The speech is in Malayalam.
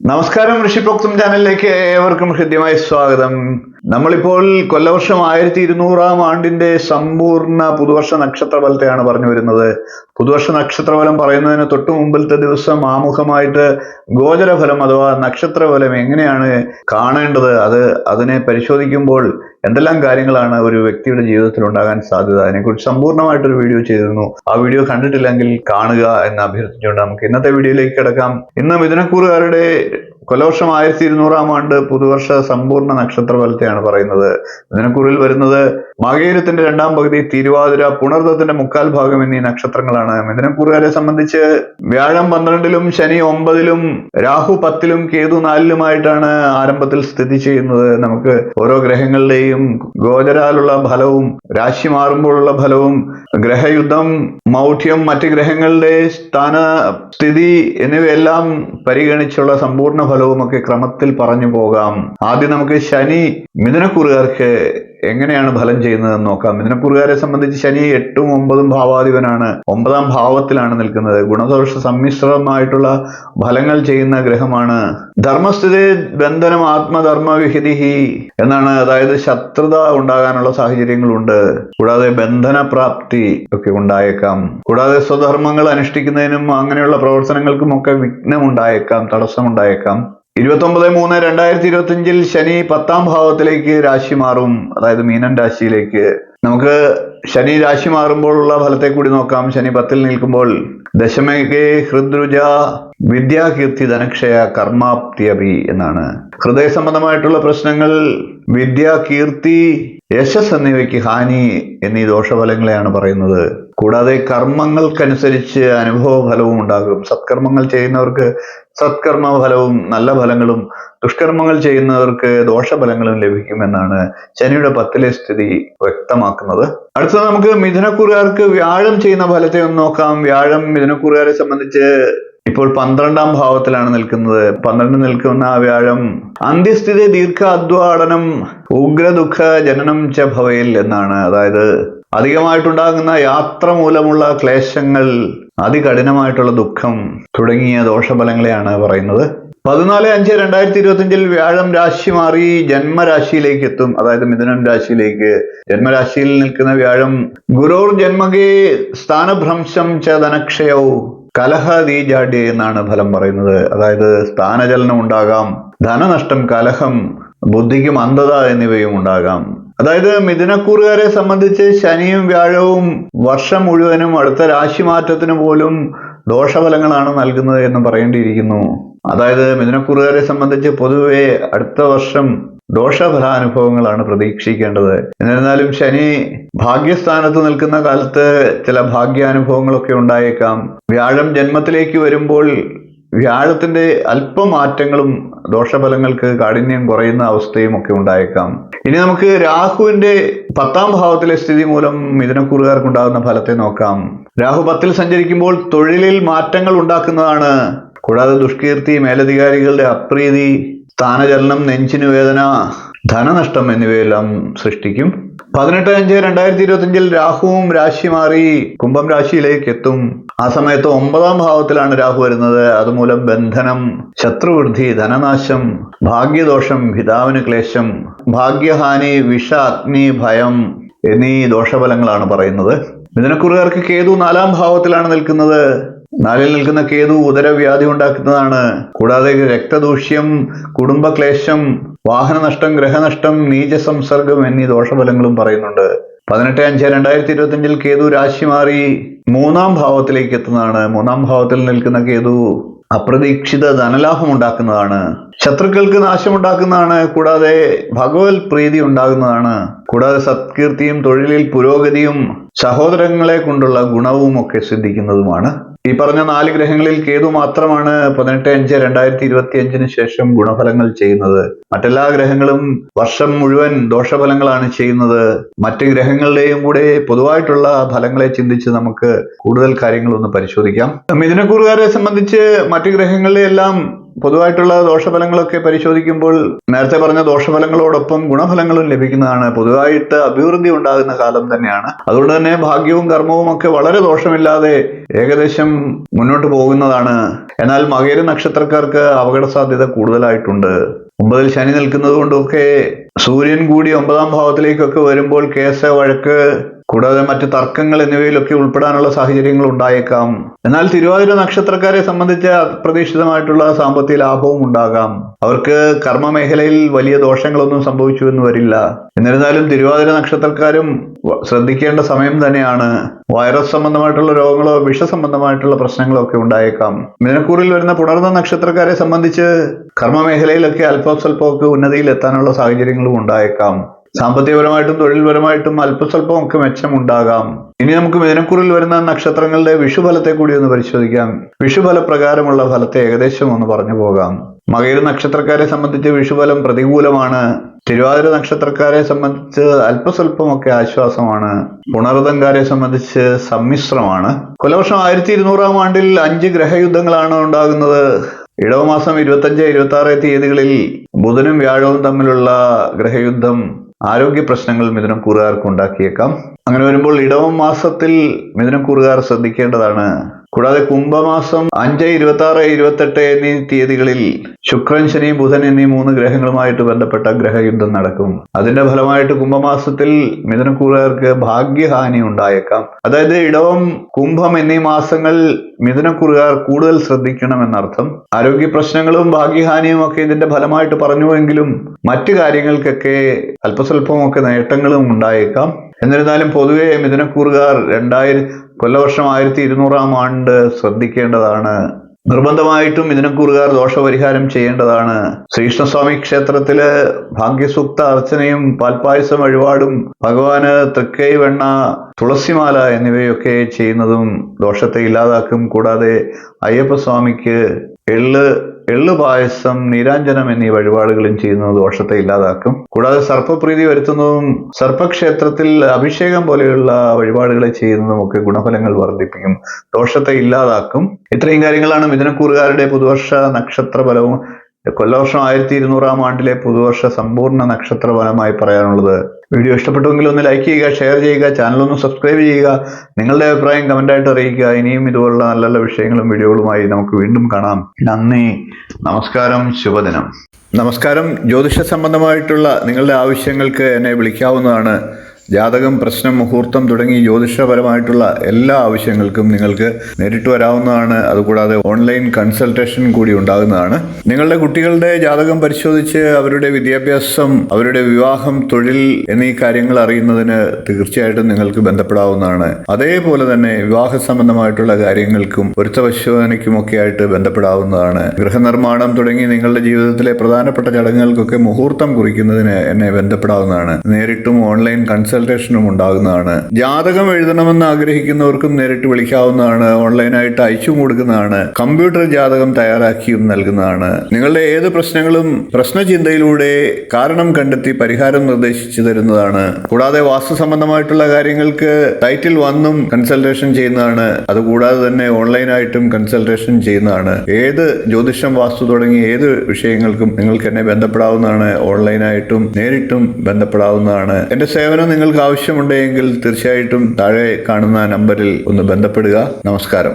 നമസ്കാരം ഋഷിപ്രോക്തം ചാനലിലേക്ക് ഏവർക്കും ഹൃദ്യമായ സ്വാഗതം. നമ്മളിപ്പോൾ കൊല്ലവർഷം ആയിരത്തി ഇരുന്നൂറാം ആണ്ടിന്റെ സമ്പൂർണ പുതുവർഷ നക്ഷത്രഫലത്തെയാണ് പറഞ്ഞു വരുന്നത്. പുതുവർഷ നക്ഷത്രഫലം പറയുന്നതിന് തൊട്ടു മുമ്പിലത്തെ ദിവസം ആമുഖമായിട്ട് ഗോചരഫലം അഥവാ നക്ഷത്രഫലം എങ്ങനെയാണ് കാണേണ്ടത്? അത് അതിനെ പരിശോധിക്കുമ്പോൾ എന്തെല്ലാം കാര്യങ്ങളാണ് ഒരു വ്യക്തിയുടെ ജീവിതത്തിൽ ഉണ്ടാകാൻ സാധ്യത? അതിനെക്കുറിച്ച് സമ്പൂർണമായിട്ടൊരു വീഡിയോ ചെയ്തിരുന്നു. ആ വീഡിയോ കണ്ടിട്ടില്ലെങ്കിൽ കാണുക എന്ന് അഭ്യർത്ഥിച്ചുകൊണ്ട് നമുക്ക് ഇന്നത്തെ വീഡിയോയിലേക്ക് കിടക്കാം. ഇന്ന് മിഥുനക്കൂറുകാരുടെ കൊലവർഷം ആയിരത്തി ഇരുന്നൂറാം ആണ്ട് പുതുവർഷ സമ്പൂർണ നക്ഷത്ര ഫലത്തെയാണ് പറയുന്നത്. മിഥുനക്കൂറിൽ വരുന്നത് മകേരത്തിന്റെ രണ്ടാം പകുതി തിരുവാതിര പുണർദത്തിന്റെ മുക്കാൽ ഭാഗം എന്നീ നക്ഷത്രങ്ങളാണ്. മിഥുനക്കൂറുകാരെ സംബന്ധിച്ച് വ്യാഴം പന്ത്രണ്ടിലും ശനി ഒമ്പതിലും രാഹു പത്തിലും കേതു നാലിലുമായിട്ടാണ് ആരംഭത്തിൽ സ്ഥിതി ചെയ്യുന്നത്. നമുക്ക് ഓരോ ഗ്രഹങ്ങളുടെയും ഗോചരാലുള്ള ഫലവും രാശി മാറുമ്പോഴുള്ള ഫലവും ഗ്രഹയുദ്ധം മൗഢ്യം മറ്റ് ഗ്രഹങ്ങളുടെ സ്ഥാന സ്ഥിതി എന്നിവയെല്ലാം പരിഗണിച്ചുള്ള സമ്പൂർണ ഫലവും ഒക്കെ ക്രമത്തിൽ പറഞ്ഞു പോകാം. ആദ്യം നമുക്ക് ശനി മിഥുനക്കുറുകാർക്ക് എങ്ങനെയാണ് ഫലം ചെയ്യുന്നതെന്ന് നോക്കാം. മിഥുനക്കുറുകാരെ സംബന്ധിച്ച് ശനി എട്ടും ഒമ്പതും ഭാവാധിപനാണ്. ഒമ്പതാം ഭാവത്തിലാണ് നിൽക്കുന്നത്. ഗുണദോഷ സമ്മിശ്രമായിട്ടുള്ള ഫലങ്ങൾ ചെയ്യുന്ന ഗ്രഹമാണ്. ധർമ്മസ്ഥിതി ബന്ധനം ആത്മധർമ്മവിഹിതിഹി എന്നാണ്. അതായത് ശത്രുത ഉണ്ടാകാനുള്ള സാഹചര്യങ്ങളുണ്ട്. കൂടാതെ ബന്ധനപ്രാപ്തി ഒക്കെ ഉണ്ടായേക്കാം. കൂടാതെ സ്വധർമ്മങ്ങൾ അനുഷ്ഠിക്കുന്നതിനും അങ്ങനെയുള്ള പ്രവർത്തനങ്ങൾക്കും ഒക്കെ വിഘ്നം ഉണ്ടായേക്കാം തടസ്സം ഉണ്ടായേക്കാം ഇരുപത്തി ഒമ്പത് മൂന്ന് രണ്ടായിരത്തി ഇരുപത്തി അഞ്ചിൽ ശനി പത്താം ഭാവത്തിലേക്ക് രാശി മാറും. അതായത് മീനൻ രാശിയിലേക്ക്. നമുക്ക് ശനി രാശി മാറുമ്പോഴുള്ള ഫലത്തെ കൂടി നോക്കാം. ശനി പത്തിൽ നിൽക്കുമ്പോൾ ദശമേകേ ഹൃദ്രുജ വിദ്യാകീർത്തി ധനക്ഷയ കർമാപ്തി അഭി എന്നാണ്. ഹൃദയ സംബന്ധമായിട്ടുള്ള പ്രശ്നങ്ങൾ വിദ്യ കീർത്തി യശസ് എന്നിവയ്ക്ക് ഹാനി എന്നീ ദോഷഫലങ്ങളെയാണ് പറയുന്നത്. കൂടാതെ കർമ്മങ്ങൾക്കനുസരിച്ച് അനുഭവ ഫലവും ഉണ്ടാകും. സത്കർമ്മങ്ങൾ ചെയ്യുന്നവർക്ക് സത്കർമ്മ ഫലവും നല്ല ഫലങ്ങളും ദുഷ്കർമ്മങ്ങൾ ചെയ്യുന്നവർക്ക് ദോഷഫലങ്ങളും ലഭിക്കുമെന്നാണ് ശനിയുടെ പത്തിലെ സ്ഥിതി വ്യക്തമാക്കുന്നത്. അടുത്തത് നമുക്ക് മിഥുനക്കുറുകാർക്ക് വ്യാഴം ചെയ്യുന്ന ഫലത്തെ ഒന്ന് നോക്കാം. വ്യാഴം മിഥുനക്കുറുകാരെ സംബന്ധിച്ച് ഇപ്പോൾ പന്ത്രണ്ടാം ഭാവത്തിലാണ് നിൽക്കുന്നത്. പന്ത്രണ്ട് നിൽക്കുന്ന ആ വ്യാഴം അന്ത്യസ്ഥിതി ദീർഘ ഉഗ്ര ഉഗ്രദുഃഖ ജനനം ച ഭവയിൽ എന്നാണ്. അതായത് അധികമായിട്ടുണ്ടാകുന്ന യാത്ര മൂലമുള്ള ക്ലേശങ്ങൾ അതികഠിനമായിട്ടുള്ള ദുഃഖം തുടങ്ങിയ ദോഷഫലങ്ങളെയാണ് പറയുന്നത്. പതിനാല് അഞ്ച് രണ്ടായിരത്തി ഇരുപത്തിയഞ്ചിൽ വ്യാഴം രാശി മാറി ജന്മരാശിയിലേക്ക് എത്തും. അതായത് മിഥുനം രാശിയിലേക്ക് ജന്മരാശിയിൽ നിൽക്കുന്ന വ്യാഴം ഗുരോർ ജന്മകേ സ്ഥാനഭ്രംശം ച ധനക്ഷയവും കലഹ ദീജാഡ്യ എന്നാണ് ഫലം പറയുന്നത്. അതായത് സ്ഥാനചലനം ഉണ്ടാകാം ധനനഷ്ടം കലഹം ബുദ്ധിക്ക് മന്ദത എന്നിവയും ഉണ്ടാകാം. അതായത് മിഥുനക്കൂറുകാരെ സംബന്ധിച്ച് ശനിയും വ്യാഴവും വർഷം മുഴുവനും അടുത്ത രാശിമാറ്റത്തിന് പോലും ദോഷഫലങ്ങളാണ് നൽകുന്നത് എന്ന് പറയേണ്ടിയിരിക്കുന്നു. അതായത് മിഥുനക്കുറുകാരെ സംബന്ധിച്ച് പൊതുവെ അടുത്ത വർഷം ദോഷഫലാനുഭവങ്ങളാണ് പ്രതീക്ഷിക്കേണ്ടത്. എന്നിരുന്നാലും ശനി ഭാഗ്യസ്ഥാനത്ത് നിൽക്കുന്ന കാലത്ത് ചില ഭാഗ്യാനുഭവങ്ങളൊക്കെ ഉണ്ടായേക്കാം. വ്യാഴം ജന്മത്തിലേക്ക് വരുമ്പോൾ വ്യാഴത്തിന്റെ അല്പമാറ്റങ്ങളും ദോഷഫലങ്ങൾക്ക് കാഠിന്യം കുറയുന്ന അവസ്ഥയും ഒക്കെ ഉണ്ടായേക്കാം. ഇനി നമുക്ക് രാഹുവിന്റെ പത്താം ഭാവത്തിലെ സ്ഥിതി മൂലം മിഥുനക്കൂറുകാർക്കുണ്ടാകുന്ന ഫലത്തെ നോക്കാം. രാഹു പത്തിൽ സഞ്ചരിക്കുമ്പോൾ തൊഴിലിൽ മാറ്റങ്ങൾ ഉണ്ടാക്കുന്നതാണ് കൂടാതെ ദുഷ്കീർത്തി മേലധികാരികളുടെ അപ്രീതി സ്ഥാനചലനം നെഞ്ചിനു വേദന ധനനഷ്ടം എന്നിവയെല്ലാം സൃഷ്ടിക്കും. പതിനെട്ട് അഞ്ച് രണ്ടായിരത്തി ഇരുപത്തിയഞ്ചിൽ രാഹുവും രാശി മാറി കുംഭം രാശിയിലേക്ക് എത്തും. ആ സമയത്ത് ഒമ്പതാം ഭാവത്തിലാണ് രാഹു വരുന്നത്. അതുമൂലം ബന്ധനം ശത്രുവൃദ്ധി ധനനാശം ഭാഗ്യദോഷം പിതാവിന് ക്ലേശം ഭാഗ്യഹാനി വിഷ അഗ്നി ഭയം എന്നീ ദോഷഫലങ്ങളാണ് പറയുന്നത്. മിഥുനക്കുറുകാർക്ക് കേതു നാലാം ഭാവത്തിലാണ് നിൽക്കുന്നത്. നാലിൽ നിൽക്കുന്ന കേതു ഉദരവ്യാധി ഉണ്ടാക്കുന്നതാണ്. കൂടാതെ രക്തദൂഷ്യം കുടുംബക്ലേശം വാഹനനഷ്ടം ഗ്രഹനഷ്ടം നീച സംസർഗം എന്നീ ദോഷഫലങ്ങളും പറയുന്നുണ്ട്. പതിനെട്ട് അഞ്ച് രണ്ടായിരത്തി ഇരുപത്തിയഞ്ചിൽ കേതു രാശി മാറി മൂന്നാം ഭാവത്തിലേക്ക് എത്തുന്നതാണ്. മൂന്നാം ഭാവത്തിൽ നിൽക്കുന്ന കേതു അപ്രതീക്ഷിത ധനലാഭം ഉണ്ടാക്കുന്നതാണ്. ശത്രുക്കൾക്ക് നാശമുണ്ടാക്കുന്നതാണ്. കൂടാതെ ഭഗവത് പ്രീതി ഉണ്ടാകുന്നതാണ്. കൂടാതെ സത്കീർത്തിയും തൊഴിലിൽ പുരോഗതിയും സഹോദരങ്ങളെ കൊണ്ടുള്ള ഗുണവും ഒക്കെ സിദ്ധിക്കുന്നതുമാണ് ഈ പറഞ്ഞ നാല് ഗ്രഹങ്ങളിൽ കേതു മാത്രമാണ് പതിനെട്ട് അഞ്ച് രണ്ടായിരത്തി ഇരുപത്തി അഞ്ചിന് ശേഷം ഗുണഫലങ്ങൾ ചെയ്യുന്നത്. മറ്റെല്ലാ ഗ്രഹങ്ങളും വർഷം മുഴുവൻ ദോഷഫലങ്ങളാണ് ചെയ്യുന്നത്. മറ്റ് ഗ്രഹങ്ങളുടെയും കൂടെ പൊതുവായിട്ടുള്ള ഫലങ്ങളെ ചിന്തിച്ച് നമുക്ക് കൂടുതൽ കാര്യങ്ങളൊന്ന് പരിശോധിക്കാം. മിഥുനക്കൂറുകാരെ സംബന്ധിച്ച് മറ്റ് ഗ്രഹങ്ങളിലെ എല്ലാം പൊതുവായിട്ടുള്ള ദോഷഫലങ്ങളൊക്കെ പരിശോധിക്കുമ്പോൾ നേരത്തെ പറഞ്ഞ ദോഷഫലങ്ങളോടൊപ്പം ഗുണഫലങ്ങളും ലഭിക്കുന്നതാണ്. പൊതുവായിട്ട് അഭിവൃദ്ധി ഉണ്ടാകുന്ന കാലം തന്നെയാണ്. അതുകൊണ്ട് തന്നെ ഭാഗ്യവും കർമ്മവും ഒക്കെ വളരെ ദോഷമില്ലാതെ ഏകദേശം മുന്നോട്ട് പോകുന്നതാണ്. എന്നാൽ മകേര നക്ഷത്രക്കാർക്ക് അപകട സാധ്യത കൂടുതലായിട്ടുണ്ട്. ഒമ്പതിൽ ശനി നിൽക്കുന്നത് കൊണ്ടൊക്കെ സൂര്യൻ കൂടി ഒമ്പതാം ഭാവത്തിലേക്കൊക്കെ വരുമ്പോൾ കേസ് വഴക്ക് കൂടാതെ മറ്റ് തർക്കങ്ങൾ എന്നിവയിലൊക്കെ ഉൾപ്പെടാനുള്ള സാഹചര്യങ്ങൾ ഉണ്ടായേക്കാം. എന്നാൽ തിരുവാതിര നക്ഷത്രക്കാരെ സംബന്ധിച്ച് അപ്രതീക്ഷിതമായിട്ടുള്ള സാമ്പത്തിക ലാഭവും ഉണ്ടാകാം. അവർക്ക് കർമ്മ മേഖലയിൽ വലിയ ദോഷങ്ങളൊന്നും സംഭവിച്ചു എന്ന് വരില്ല. എന്നിരുന്നാലും തിരുവാതിര നക്ഷത്രക്കാരും ശ്രദ്ധിക്കേണ്ട സമയം തന്നെയാണ്. വൈറസ് സംബന്ധമായിട്ടുള്ള രോഗങ്ങളോ വിഷസംബന്ധമായിട്ടുള്ള പ്രശ്നങ്ങളോ ഒക്കെ ഉണ്ടായേക്കാം. മിനക്കൂറിൽ വരുന്ന പുണർന്ന നക്ഷത്രക്കാരെ സംബന്ധിച്ച് കർമ്മ മേഖലയിലൊക്കെ അല്പം സ്വല്പമൊക്കെ ഉന്നതിയിൽ എത്താനുള്ള സാഹചര്യങ്ങളും ഉണ്ടായേക്കാം. സാമ്പത്തികപരമായിട്ടും തൊഴിൽപരമായിട്ടും അല്പസ്വല്പം ഒക്കെ മെച്ചമുണ്ടാകാം. ഇനി നമുക്ക് മേനക്കുറിൽ വരുന്ന നക്ഷത്രങ്ങളുടെ വിഷുഫലത്തെ കൂടി ഒന്ന് പരിശോധിക്കാം. വിഷുഫല പ്രകാരമുള്ള ഫലത്തെ ഏകദേശം ഒന്ന് പറഞ്ഞു പോകാം. മകയിര നക്ഷത്രക്കാരെ സംബന്ധിച്ച് വിഷുഫലം പ്രതികൂലമാണ്. തിരുവാതിര നക്ഷത്രക്കാരെ സംബന്ധിച്ച് അല്പസ്വല്പമൊക്കെ ആശ്വാസമാണ്. പുണർതങ്കാരെ സംബന്ധിച്ച് സമ്മിശ്രമാണ്. കൊലവർഷം ആയിരത്തി ഇരുന്നൂറാം ആണ്ടിൽ അഞ്ച് ഗ്രഹയുദ്ധങ്ങളാണ് ഉണ്ടാകുന്നത്. ഇടവമാസം ഇരുപത്തഞ്ച് ഇരുപത്തി ആറ് തീയതികളിൽ ബുധനും വ്യാഴവും തമ്മിലുള്ള ഗ്രഹയുദ്ധം ആരോഗ്യ പ്രശ്നങ്ങൾ മിഥുനം കൂറുകാർക്ക് ഉണ്ടാക്കിയേക്കാം. അങ്ങനെ വരുമ്പോൾ ഇടവം മാസത്തിൽ മിഥുനം കൂറുകാർ ശ്രദ്ധിക്കേണ്ടതാണ് കൂടാതെ കുംഭമാസം അഞ്ച് ഇരുപത്തി ആറ് ഇരുപത്തെട്ട് എന്നീ തീയതികളിൽ ശുക്രൻ ശനി ബുധൻ എന്നീ മൂന്ന് ഗ്രഹങ്ങളുമായിട്ട് ബന്ധപ്പെട്ട ഗ്രഹയുദ്ധം നടക്കും. അതിന്റെ ഫലമായിട്ട് കുംഭമാസത്തിൽ മിഥുനക്കൂറുകാർക്ക് ഭാഗ്യഹാനി ഉണ്ടായേക്കാം. അതായത് ഇടവം കുംഭം എന്നീ മാസങ്ങൾ മിഥുനക്കുറുകാർ കൂടുതൽ ശ്രദ്ധിക്കണമെന്നർത്ഥം. ആരോഗ്യ പ്രശ്നങ്ങളും ഭാഗ്യഹാനിയും ഒക്കെ ഇതിന്റെ ഫലമായിട്ട് പറഞ്ഞുവെങ്കിലും മറ്റു കാര്യങ്ങൾക്കൊക്കെ അല്പസ്വല്പമൊക്കെ നേട്ടങ്ങളും ഉണ്ടായേക്കാം. എന്നിരുന്നാലും പൊതുവെ മിഥുനക്കൂറുകാർ രണ്ടായിരം കൊല്ലവർഷം ആയിരത്തി ഇരുന്നൂറാം ആണ്ട് ശ്രദ്ധിക്കേണ്ടതാണ്. നിർബന്ധമായിട്ടും ഇതിനെ കൂറുകാർ ദോഷപരിഹാരം ചെയ്യേണ്ടതാണ്. ശ്രീകൃഷ്ണസ്വാമി ക്ഷേത്രത്തിൽ ഭാഗ്യസൂക്ത അർച്ചനയും പാൽപായസം വഴിപാടും ഭഗവാന് തൃക്കൈ വെണ്ണ തുളസിമാല എന്നിവയൊക്കെ ചെയ്യുന്നതും ദോഷത്തെ ഇല്ലാതാക്കും. കൂടാതെ അയ്യപ്പസ്വാമിക്ക് എള്ള് എള്ള് പായസം നീരാഞ്ജനം എന്നീ വഴിപാടുകളും ചെയ്യുന്നത് ദോഷത്തെ ഇല്ലാതാക്കും. കൂടാതെ സർപ്പപ്രീതി വരുത്തുന്നതും സർപ്പക്ഷേത്രത്തിൽ അഭിഷേകം പോലെയുള്ള വഴിപാടുകളെ ചെയ്യുന്നതും ഒക്കെ ഗുണഫലങ്ങൾ വർദ്ധിപ്പിക്കും ദോഷത്തെ ഇല്ലാതാക്കും. ഇത്രയും കാര്യങ്ങളാണ് മിഥുനക്കൂറുകാരുടെ പുതുവർഷ നക്ഷത്ര ഫലവും കൊല്ലവർഷം ആയിരത്തി ഇരുന്നൂറാം ആണ്ടിലെ പുതുവർഷ സമ്പൂർണ നക്ഷത്ര ഫലമായി പറയാനുള്ളത് വീഡിയോ ഇഷ്ടപ്പെട്ടുവെങ്കിൽ ഒന്ന് ലൈക്ക് ചെയ്യുക ഷെയർ ചെയ്യുക ചാനൽ ഒന്ന് സബ്സ്ക്രൈബ് ചെയ്യുക. നിങ്ങളുടെ അഭിപ്രായം കമന്റായിട്ട് അറിയിക്കുക. ഇനിയും ഇതുപോലുള്ള നല്ല നല്ല വിഷയങ്ങളും വീഡിയോകളുമായി നമുക്ക് വീണ്ടും കാണാം. നന്ദി. നമസ്കാരം. ശുഭദിനം. നമസ്കാരം. ജ്യോതിഷ സംബന്ധമായിട്ടുള്ള നിങ്ങളുടെ ആവശ്യങ്ങൾക്ക് എന്നെ വിളിക്കാവുന്നതാണ്. ജാതകം പ്രശ്നം മുഹൂർത്തം തുടങ്ങി ജ്യോതിഷപരമായിട്ടുള്ള എല്ലാ ആവശ്യങ്ങൾക്കും നിങ്ങൾക്ക് നേരിട്ട് വരാവുന്നതാണ്. അതുകൂടാതെ ഓൺലൈൻ കൺസൾട്ടേഷൻ കൂടി ഉണ്ടാകുന്നതാണ്. നിങ്ങളുടെ കുട്ടികളുടെ ജാതകം പരിശോധിച്ച് അവരുടെ വിദ്യാഭ്യാസം അവരുടെ വിവാഹം തൊഴിൽ എന്നീ കാര്യങ്ങൾ അറിയുന്നതിന് തീർച്ചയായിട്ടും നിങ്ങൾക്ക് ബന്ധപ്പെടാവുന്നതാണ്. അതേപോലെ തന്നെ വിവാഹ സംബന്ധമായിട്ടുള്ള കാര്യങ്ങൾക്കും പൊരുത്തപരിശോധനയ്ക്കും ഒക്കെ ആയിട്ട് ബന്ധപ്പെടാവുന്നതാണ്. ഗൃഹനിർമ്മാണം തുടങ്ങി നിങ്ങളുടെ ജീവിതത്തിലെ പ്രധാനപ്പെട്ട ചടങ്ങുകൾക്കൊക്കെ മുഹൂർത്തം കുറിക്കുന്നതിന് എന്നെ ബന്ധപ്പെടാവുന്നതാണ്. നേരിട്ടും ഓൺലൈൻ കൺസൾട്ടേഷനും ഉണ്ടാകുന്നതാണ്. ജാതകം എഴുതണമെന്ന് ആഗ്രഹിക്കുന്നവർക്കും നേരിട്ട് വിളിക്കാവുന്നതാണ്. ഓൺലൈനായിട്ട് അയച്ചും കൊടുക്കുന്നതാണ്. കമ്പ്യൂട്ടർ ജാതകം തയ്യാറാക്കിയും നൽകുന്നതാണ്. നിങ്ങളുടെ ഏത് പ്രശ്നങ്ങളും പ്രശ്നചിന്തയിലൂടെ കാരണം കണ്ടെത്തി പരിഹാരം നിർദ്ദേശിച്ചു തരുന്നതാണ്. കൂടാതെ വാസ്തു സംബന്ധമായിട്ടുള്ള കാര്യങ്ങൾക്ക് ടൈറ്റിൽ വന്നും കൺസൾട്ടേഷൻ ചെയ്യുന്നതാണ്. അതുകൂടാതെ തന്നെ ഓൺലൈനായിട്ടും കൺസൾട്ടേഷൻ ചെയ്യുന്നതാണ്. ഏത് ജ്യോതിഷം വാസ്തു തുടങ്ങിയ ഏത് വിഷയങ്ങൾക്കും നിങ്ങൾക്ക് എന്നെ ബന്ധപ്പെടാവുന്നതാണ്. ഓൺലൈനായിട്ടും നേരിട്ടും ബന്ധപ്പെടാവുന്നതാണ്. എന്റെ സേവനം നിങ്ങൾക്ക് ആവശ്യമുണ്ടെങ്കിൽ തീർച്ചയായിട്ടും താഴെ കാണുന്ന നമ്പറിൽ ഒന്ന് ബന്ധപ്പെടുക. നമസ്കാരം.